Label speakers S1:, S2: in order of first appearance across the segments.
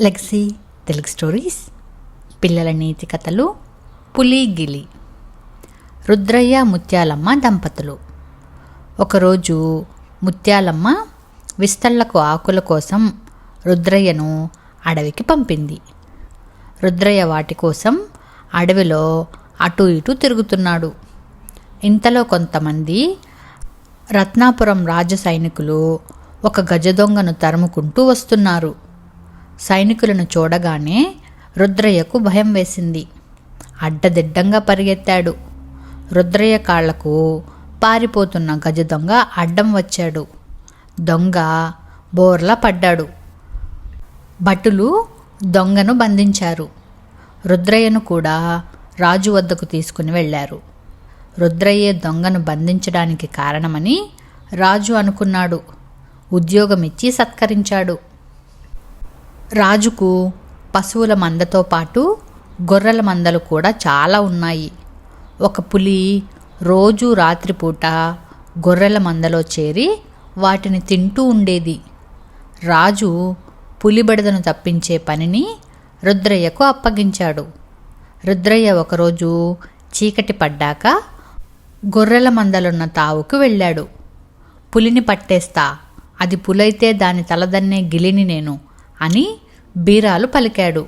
S1: లెక్సీ Telugu stories పిల్లల నీతి కథలు పులి గిలి రుద్రయ్య ముత్యాలమ్మ దంపతులు. ఒకరోజు ముత్యాలమ్మ విస్తళ్ళకు ఆకుల కోసం రుద్రయ్యను అడవికి పంపింది. రుద్రయ్య వాటి కోసం అడవిలో అటు ఇటు తిరుగుతున్నాడు. ఇంతలో కొంతమంది రత్నాపురం రాజ సైనికులు ఒక గజ దొంగను తరుముకుంటూ వస్తున్నారు. సైనికులను చూడగానే రుద్రయ్యకు భయం వేసింది. అడ్డదిడ్డంగా పరిగెత్తాడు. రుద్రయ్య కాళ్ళకు పారిపోతున్న గజ దొంగ అడ్డం వచ్చాడు. దొంగ బోర్లా పడ్డాడు. భటులు దొంగను బంధించారు. రుద్రయ్యను కూడా రాజు వద్దకు తీసుకుని వెళ్ళారు. రుద్రయ్యే దొంగను బంధించడానికి కారణమని రాజు అనుకున్నాడు. ఉద్యోగమిచ్చి సత్కరించాడు. రాజుకు పశువుల మందతో పాటు గొర్రెల మందలు కూడా చాలా ఉన్నాయి. ఒక పులి రోజు రాత్రిపూట గొర్రెల మందలో చేరి వాటిని తింటూ ఉండేది. రాజు పులిబడదను తప్పించే పనిని రుద్రయ్యకు అప్పగించాడు. రుద్రయ్య ఒకరోజు చీకటి పడ్డాక గొర్రెల మందలున్న తావుకు వెళ్ళాడు. పులిని పట్టేస్తా అది పులైతే దాని తలదన్నే గిలిని నేను అని బీరాలు పలికాడు.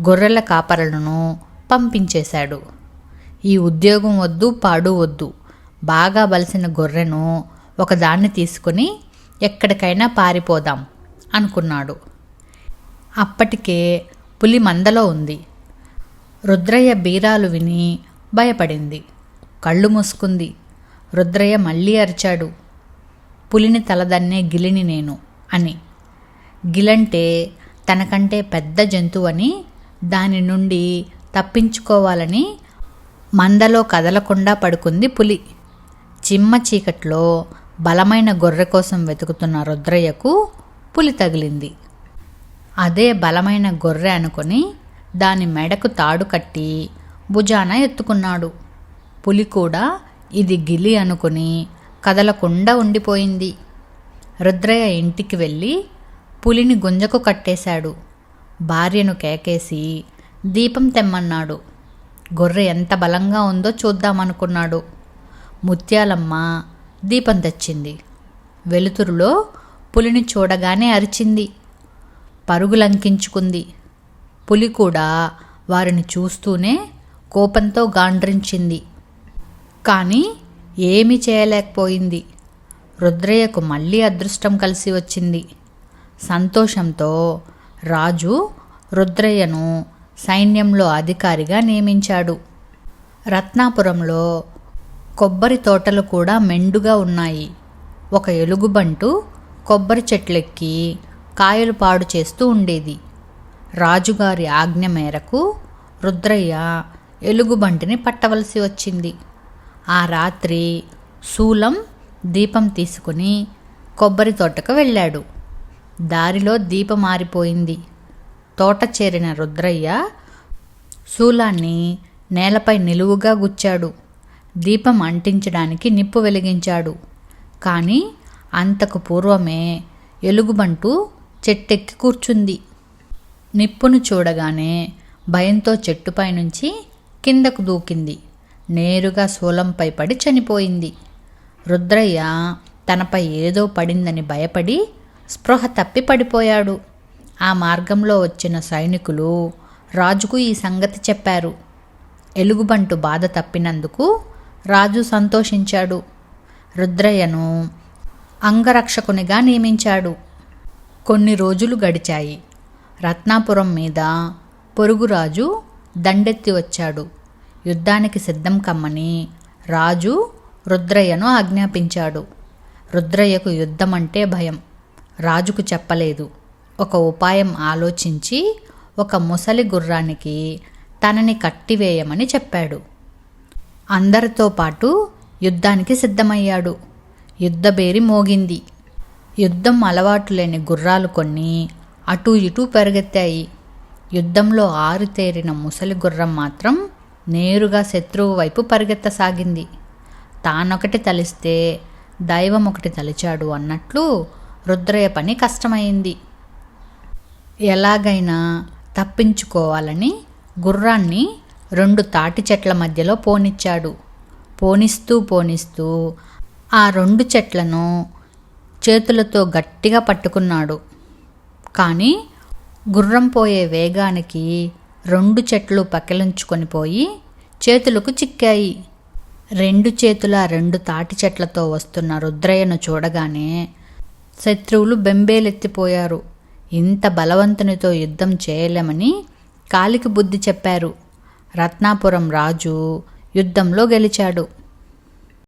S1: గొర్రెల కాపరులను పంపించేశాడు. ఈ ఉద్యోగం వద్దు పాడు వద్దు. బాగా బలిసిన గొర్రెను ఒకదాన్ని తీసుకుని ఎక్కడికైనా పారిపోదాం అనుకున్నాడు. అప్పటికే పులి మందలో ఉంది. రుద్రయ్య బీరాలు విని భయపడింది. కళ్ళు మూసుకుంది. రుద్రయ్య మళ్ళీ అరిచాడు. పులిని తలదన్నే గిలిని నేను అని. గిలంటే తనకంటే పెద్ద జంతువని దాని నుండి తప్పించుకోవాలని మందలో కదలకుండా పడుకుంది పులి. చిమ్మ చీకట్లో బలమైన గొర్రె కోసం వెతుకుతున్న రుద్రయ్యకు పులి తగిలింది. అదే బలమైన గొర్రె అనుకొని దాని మెడకు తాడు కట్టి భుజాన ఎత్తుకున్నాడు. పులి కూడా ఇది గిలి అనుకుని కదలకుండా ఉండిపోయింది. రుద్రయ్య ఇంటికి వెళ్ళి పులిని గుంజకు కట్టేశాడు. భార్యను కేకేసి దీపం తెమ్మన్నాడు. గొర్రె ఎంత బలంగా ఉందో చూద్దామనుకున్నాడు. ముత్యాలమ్మ దీపం తెచ్చింది. వెలుతురులో పులిని చూడగానే అరిచింది. పరుగులంకించుకుంది. పులి కూడా వారిని చూస్తూనే కోపంతో గాండ్రించింది. కానీ ఏమీ చేయలేకపోయింది. రుద్రయ్యకు మళ్ళీ అదృష్టం కలిసి వచ్చింది. సంతోషంతో రాజు రుద్రయ్యను సైన్యంలో అధికారిగా నియమించాడు. రత్నాపురంలో కొబ్బరి తోటలు కూడా మెండుగా ఉన్నాయి. ఒక ఎలుగుబంటు కొబ్బరి చెట్లెక్కి కాయలు పాడు చేస్తూ ఉండేది. రాజుగారి ఆజ్ఞ మేరకు రుద్రయ్య ఎలుగుబంటిని పట్టవలసి వచ్చింది. ఆ రాత్రి శూలం దీపం తీసుకుని కొబ్బరి తోటకు వెళ్ళాడు. దారిలో దీపం మారిపోయింది తోట చేరిన రుద్రయ్య శూలాన్ని నేలపై నిలువుగా గుచ్చాడు. దీపం అంటించడానికి నిప్పు వెలిగించాడు. కానీ అంతకు పూర్వమే ఎలుగుబంటు చెట్టెక్కి కూర్చుంది. నిప్పును చూడగానే భయంతో చెట్టుపై నుంచి కిందకు దూకింది. నేరుగా శూలంపై పడి చనిపోయింది. రుద్రయ్య తనపై ఏదో పడిందని భయపడి స్పృహ తప్పి పడిపోయాడు ఆ మార్గంలో వచ్చిన సైనికులు రాజుకు ఈ సంగతి చెప్పారు. ఎలుగుబంటు బాధ తప్పినందుకు రాజు సంతోషించాడు. రుద్రయ్యను అంగరక్షకునిగా నియమించాడు. కొన్ని రోజులు గడిచాయి. రత్నాపురం మీద పొరుగురాజు దండెత్తి వచ్చాడు. యుద్ధానికి సిద్ధం కమ్మని రాజు రుద్రయ్యను ఆజ్ఞాపించాడు. రుద్రయ్యకు యుద్ధం అంటే భయం. రాజుకు చెప్పలేదు. ఒక ఉపాయం ఆలోచించి ఒక ముసలి గుర్రానికి తనని కట్టివేయమని చెప్పాడు. అందరితో పాటు యుద్ధానికి సిద్ధమయ్యాడు. యుద్ధబేరి మోగింది. యుద్ధం అలవాటు లేని గుర్రాలు కొన్ని అటూ ఇటూ పెరుగెత్తాయి. యుద్ధంలో ఆరుతేరిన ముసలి గుర్రం మాత్రం నేరుగా శత్రువు వైపు పరిగెత్తసాగింది. తానొకటి తలిస్తే దైవం ఒకటి తలిచాడు అన్నట్లు రుద్రయ్య పని కష్టమైంది. ఎలాగైనా తప్పించుకోవాలని గుర్రాన్ని రెండు తాటి చెట్ల మధ్యలో పోనిచ్చాడు. పోనిస్తూ పోనిస్తూ ఆ రెండు చెట్లను చేతులతో గట్టిగా పట్టుకున్నాడు. కానీ గుర్రం పోయే వేగానికి రెండు చెట్లు పకిలించుకొని పోయి చేతులకు చిక్కాయి. రెండు చేతుల రెండు తాటి చెట్లతో వస్తున్న రుద్రయ్యను చూడగానే శత్రువులు బెంబేలెత్తిపోయారు. ఇంత బలవంతునితో యుద్ధం చేయలేమని కాలికి బుద్ధి చెప్పారు. రత్నాపురం రాజు యుద్ధంలో గెలిచాడు.